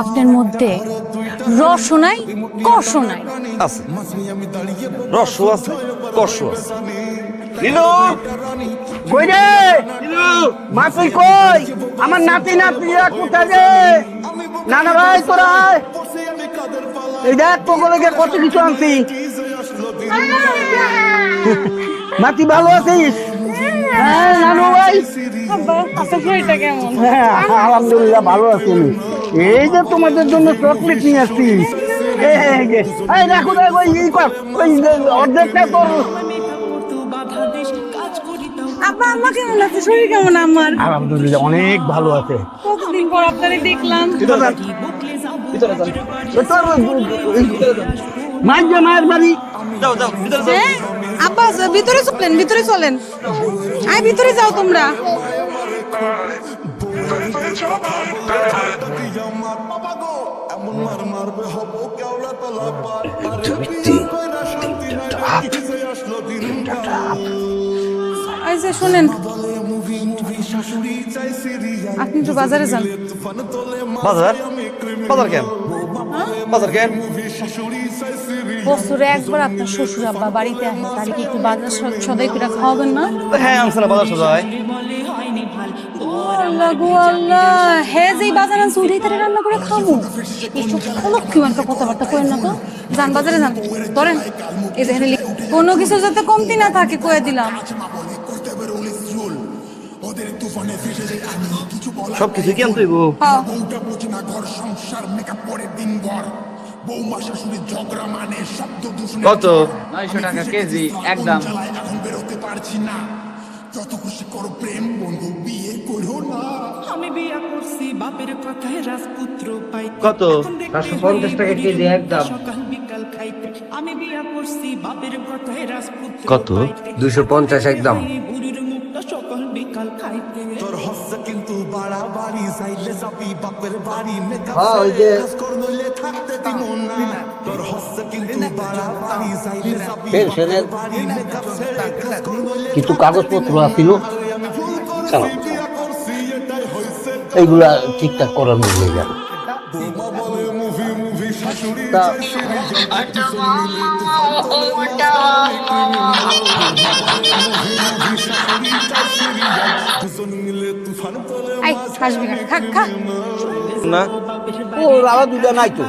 আপনার মধ্যে রসও নাই কষও নাই। আছে। রস আছে কষ আছে। নীলু! কই রে? মা তুই কই? আমার নাতি নাতিরা কোথায় রে? নানা ভাই তোরা। এই দেখ কত কিছু আনছি। নাতি ভালো আছিস? হ্যাঁ নানু ভাই। কেমন? হ্যাঁ আলহামদুলিল্লাহ ভালো আছি। এই যে তোমাদের জন্য চকলেট নিয়ে আসছি। এই দেখো দেখো এই কর ওই অর্ধেকটা তোর। আম্মা কেমন আছে? শরীর কেমন আমার? আলহামদুলিল্লাহ অনেক ভালো আছে। কতদিন পর আপনারে দেখলাম। মায়ের যে মায়ের বাড়ি। যাও যাও ভিতরে যাও। আব্বা ভিতরে চলেন ভিতরে চলেন। আয় ভিতরে যাও তোমরা। এই যে শোনেন। আপনি একটু বাজারে যান। বাজার? বাজার কেন? বাজার কেন? বছরে একবার আপনার শ্বশুর আব্বা বাড়িতে আসে তাহলে কি একটু বাজার সদাই করে খাওয়াবেন না? হ্যাঁ আমছে না বাজার সদাই। আল্লাহ গো আল্লাহ। হ্যাঁ যে বাজার আনছে উঠেই তারা রান্না করে খাব। এইসব অলক্ষী কথাবার্তা করেন না তো? যান বাজারে যান। ধরেন এই যে কোনো কিছু যাতে কমতি না থাকে কয়ে দিলাম। সব কিছু কি আনতে হইব? হ্যাঁ। কত? নয়শো টাকা কেজি একদম। আমি বিয়া করছি বাপের কথায় রাজপুত্র পাই কত? চারশো পঞ্চাশ টাকা কেজি একদম সকাল বিকাল খাইতে। আমি বিয়া করছি বাপের কথায় রাজপুত্র কত? দুশো পঞ্চাশ একদম। সকাল বিকাল খাইতে। তোর কিন্তু বাড়াবাড়ি চাইলে যাবি বাপের বাড়ি। মেকআপ হ্যাঁ, করলে থাকতে দিব না। তোর হস্ত কিন্তু বাড়াবাড়ি যাবি বাড়ি। মেকআপ করলে কিছু কাগজপত্র আছিল? চালাও। এইগুলা ঠিকঠাক করার মধ্যে যাবে। না। ও রাবা দুটা নাই তো।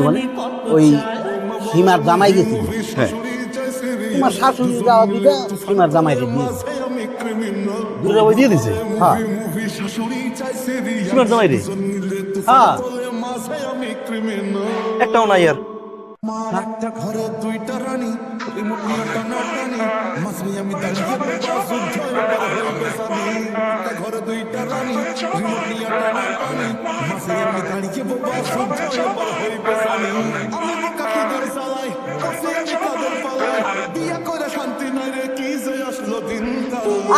মানে ওই সীমার জামাই গেছিল হ্যাঁ। তোমার শাশুড়ি যাওয়া দুটা সীমার জামাই রে দুটা বই দিয়ে দিছে? হ্যাঁ। চাইছে জামাই রে। হ্যাঁ। একটাও নাই আর। একটা ঘরে দুইটা রানী রিমোট নিয়ে মাছ নিয়ে আমি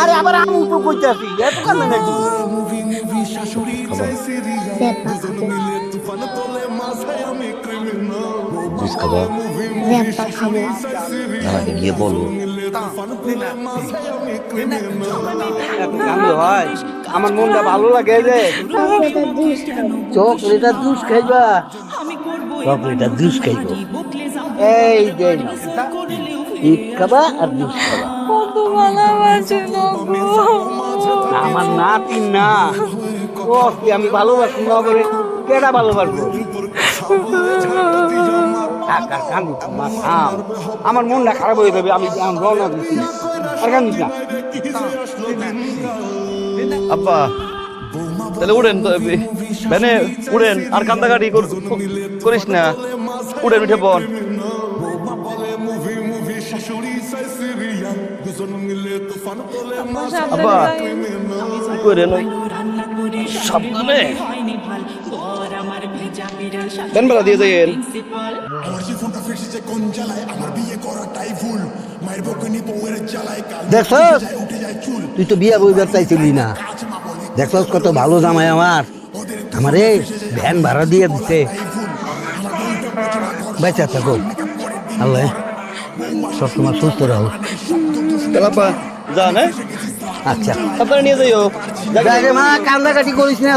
আরে আবার আমি তো কইতে আসি। এত কেন নাকি আমাকে গিয়ে বলো। আমার মনটা ভালো লাগে যে। চকলেটা জুস খাইবা। চকলেটা জুস খাইব। এই যে। খাবা আর জুস খাবা। ভালোবাসে গো। আমার নাতি না। ও কি আমি ভালোবাসি না বলে কেডা ভালোবাসবো? না। আমার মনটা খারাপ হয়ে যাবে আমি রওনা দিচ্ছি। আর কান্দিস না। আব্বা তাহলে উড়েন তো ভ্যানে উড়েন আর কান্দাকাটি কর- করিস না। উড়েন উঠে পন আব্বা কি করেন ওই সাবধানে দেন বেলা দিয়ে যাইয়েন। দেখছ তুই তো বিয়া বইবার চাইছিলি না। দেখছ কত ভালো জামাই আমার? আমারে ভ্যান ভাড়া দিয়ে দিছে। বেচা থাকো। আল্লাহ সবসময় সুস্থ রাখো যান হ্যাঁ? আচ্ছা। আপনারা নিয়ে যাইও। মা কান্দাকাটি করিস না।